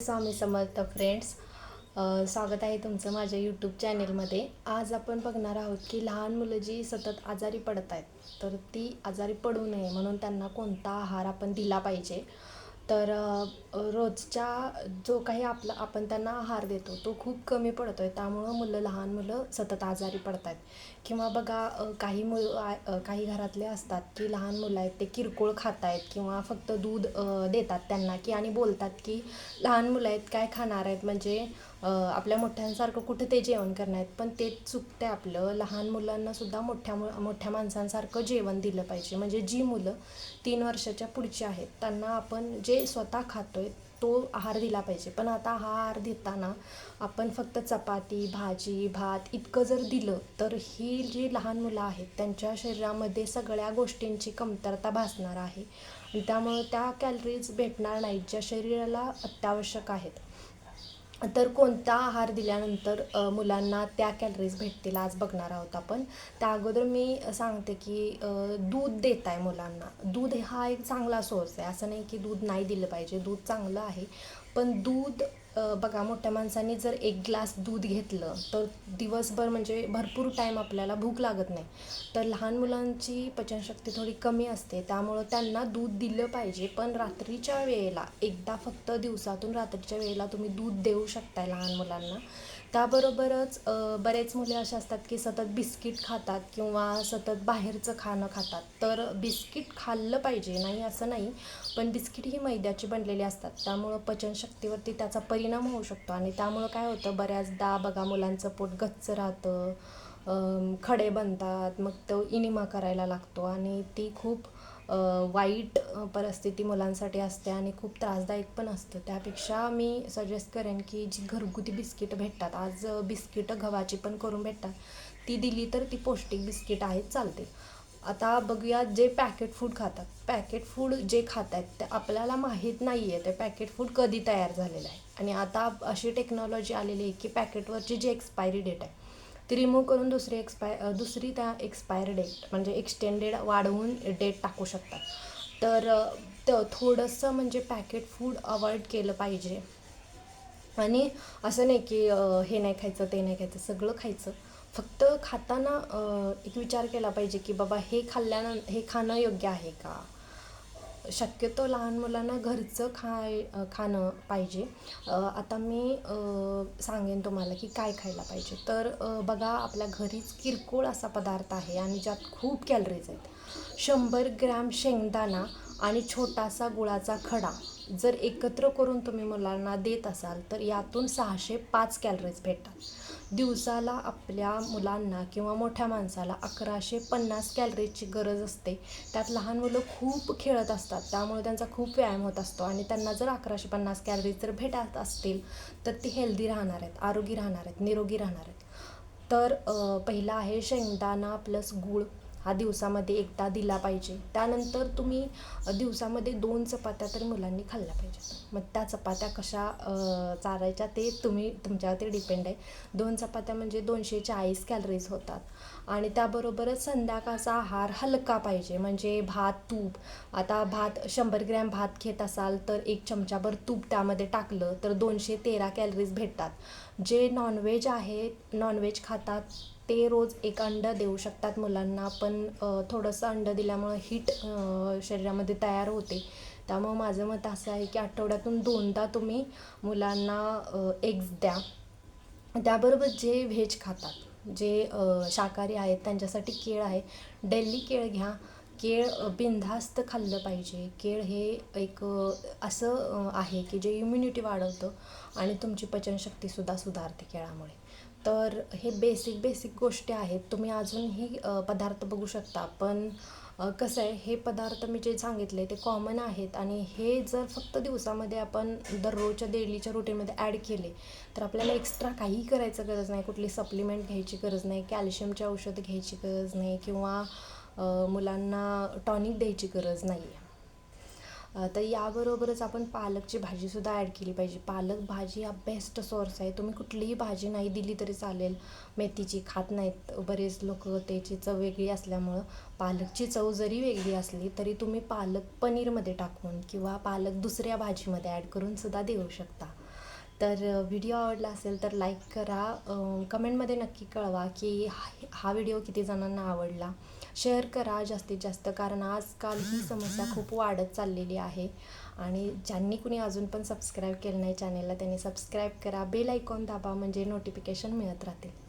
Swami Samarth friends स्वागत आहे तुमचं माझ्या यूट्यूब चॅनेलमध्ये आज आपण बघणार आहोत की लहान मुलं जी सतत आजारी पडत आहेत तर ती आजारी पडू नये म्हणून त्यांना कोणता आहार आपण दिला पाहिजे. तर रोजच्या जो काही आपला आपण त्यांना आहार देतो तो खूप कमी पडतो आहे त्यामुळं मुलं लहान मुलं सतत आजारी पडत आहेत किंवा बघा काही मुलं काही घरातले असतात की लहान मुलं आहेत ते किरकोळ खात आहेत किंवा फक्त दूध देतात त्यांना की आणि बोलतात की लहान मुलं आहेत काय खाणार आहेत? म्हणजे आपल्या मोठ्यांसारखं कुठं ते जेवण करणार आहेत पण ते चुकते आपलं. लहान मुलांनासुद्धा मोठ्या मु मोठ्या माणसांसारखं जेवण दिलं पाहिजे. म्हणजे जी मुलं तीन वर्षाच्या पुढची आहेत त्यांना आपण जे स्वतः खातो आहे तो आहार दिला पाहिजे. पण आता हा आहार देताना आपण फक्त चपाती भाजी भात इतकं जर दिलं तर ही जी लहान मुलं आहेत त्यांच्या शरीरामध्ये सगळ्या गोष्टींची कमतरता भासणार आहे. आणि त्यामुळं त्या कॅलरीज भेटणार नाहीत ज्या शरीराला अत्यावश्यक आहेत. तर कोणता आहार दिल्यानंतर मुलांना त्या कॅलरीज भेटतील आज बघणार आहोत आपण. त्या अगोदर मी सांगते की दूध देत आहे मुलांना. दूध हा एक चांगला सोर्स आहे. असं नाही की दूध नाही दिलं पाहिजे. दूध चांगलं आहे. पण दूध बघा मोठ्या माणसांनी जर एक ग्लास दूध घेतलं तर दिवसभर म्हणजे भरपूर टाईम आपल्याला भूक लागत नाही. तर लहान मुलांची पचनशक्ती थोडी कमी असते. त्यामुळं त्यांना दूध दिलं पाहिजे. पण रात्रीच्या वेळेला एकदा फक्त दिवसातून रात्रीच्या वेळेला तुम्ही दूध देऊ शकताय लहान मुलांना. त्याबरोबरच बरेच मुले असे असतात की सतत बिस्किट खातात किंवा सतत बाहेरचं खाणं खातात. तर बिस्किट खाल्लं पाहिजे नाही असं नाही पण बिस्किट ही मैद्याची बनलेली असतात. त्यामुळं पचनशक्तीवरती त्याचा परिणाम होऊ शकतो. आणि त्यामुळं काय होतं बऱ्याचदा बघा मुलांचं पोट गच्च राहतं खडे बनतात मग तो इनिमा करायला लागतो. आणि ती खूप वाईट परिस्थिती मुलांसाठी असते आणि खूप त्रासदायक पण असतं. त्यापेक्षा मी सजेस्ट करेन की जी घरगुती बिस्किटं भेटतात आज बिस्किटं गव्हाची पण करून भेटतात ती दिली तर ती पौष्टिक बिस्किट आहेत चालते आता बघूया जे पॅकेट फूड खातात. पॅकेट फूड जे खात आहेत ते आपल्याला माहीत नाही आहे ते पॅकेट फूड कधी तयार झालेलं आहे. आणि आता अशी टेक्नॉलॉजी आलेली आहे की पॅकेटवरची जी एक्सपायरी डेट आहे ती रिमूव्ह करून दुसरी एक्सपाय दुसरी त्या एक्सपायर डेट म्हणजे एक्सटेंडेड वाढवून डेट टाकू शकतात. तर त थोडंसं म्हणजे पॅकेट फूड अवॉइड केलं पाहिजे. आणि असं नाही की हे नाही खायचं ते नाही खायचं सगळं खायचं. फक्त खाताना एक विचार केला पाहिजे की बाबा हे खाल्ल्यानं हे खाणं योग्य आहे का? शक्यतो लहान मुलांना घरचं खाय खाणं पाहिजे. आता मी सांगेन तुम्हाला की काय खायला पाहिजे. तर बघा आपल्या घरीच किरकोळ असा पदार्थ आहे आणि ज्यात खूप कॅलरीज आहेत. शंभर ग्रॅम शेंगदाणा आणि छोटासा गुळाचा खडा जर एकत्र करून तुम्ही मुलांना देत असाल तर यातून सहाशे पाच कॅलरीज भेटतात. दिवसाला आपल्या मुलांना किंवा मोठ्या माणसाला अकराशे पन्नास कॅलरीजची गरज असते. त्यात लहान मुलं खूप खेळत असतात. त्यामुळे त्यांचा खूप व्यायाम होत असतो. आणि त्यांना जर अकराशे पन्नास कॅलरीज जर भेटत असतील तर ती हेल्दी राहणार आहेत आरोगी राहणार आहेत निरोगी राहणार आहेत. तर पहिलं पहिला आहे शेंगदाणा प्लस गूळ. हा दिवसामध्ये एकदा दिला पाहिजे. त्यानंतर तुम्ही दिवसामध्ये दोन चपात्या तर मुलांनी खाल्ल्या पाहिजेत. मग त्या चपात्या कशा चारायच्या ते तुम्ही तुमच्यावरती डिपेंड आहे. दोन चपात्या म्हणजे दोनशे चाळीस कॅलरीज होतात. आणि त्याबरोबरच संध्याकाळचा आहार हलका पाहिजे. म्हणजे भात तूप. आता भात शंभर ग्रॅम भात घेत असाल तर एक चमचाभर तूप त्यामध्ये टाकलं तर दोनशे तेरा कॅलरीज भेटतात. जे नॉनव्हेज आहे नॉनव्हेज खातात ते रोज एक अंडं देऊ शकतात मुलांना पण थोडंसं अंडं दिल्यामुळं हीट शरीरामध्ये तयार होते. त्यामुळं माझं मत असं आहे की आठवड्यातून दोनदा तुम्ही मुलांना एग्ज द्या. त्याबरोबर जे व्हेज खातात जे शाकाहारी आहेत त्यांच्यासाठी केळ आहे. डेली केळ घ्या. केळ बिनधास्त खाल्लं पाहिजे. केळ हे एक असं आहे की जे इम्युनिटी वाढवतं आणि तुमची पचनशक्तीसुद्धा सुधारते केळामुळे. तर हे बेसिक बेसिक गोष्टी आहेत. तुम्ही अजूनही पदार्थ बघू शकता. पण कसं आहे हे पदार्थ मी जे सांगितले ते कॉमन आहेत. आणि हे जर फक्त दिवसामध्ये आपण दररोजच्या डेलीच्या रुटीनमध्ये ॲड केले तर आपल्याला एक्स्ट्रा काहीही करायचं गरज नाही. कुठली सप्लिमेंट घ्यायची गरज नाही. कॅल्शियमची औषधं घ्यायची गरज नाही. किंवा मुलांना टॉनिक द्यायची गरज नाही आहे तर याबरोबरच आपण पालकची भाजीसुद्धा ॲड केली पाहिजे. पालक भाजी हा बेस्ट सोर्स आहे. तुम्ही कुठलीही भाजी नाही दिली तरी चालेल. मेथीची खात नाहीत. बरेच लोक त्याची चव वेगळी असल्यामुळं पालकची चव जरी वेगळी असली तरी तुम्ही पालक पनीरमध्ये टाकून किंवा पालक दुसऱ्या भाजीमध्ये ॲड करून सुद्धा देऊ शकता. तर व्हिडिओ आवडला असेल तर लाईक करा. कमेंटमध्ये नक्की कळवा की हा- हा व्हिडिओ किती जणांना आवडला. शेअर करा जास्तीत जास्त कारण आजकाल ही समस्या खूप वाढत चाललेली आहे. आणि ज्यांनी कुणी अजून पण सबस्क्राईब केलं नाही चॅनेलला त्यांनी सबस्क्राईब करा. बेल आयकॉन दाबा म्हणजे नोटिफिकेशन मिळत राहतील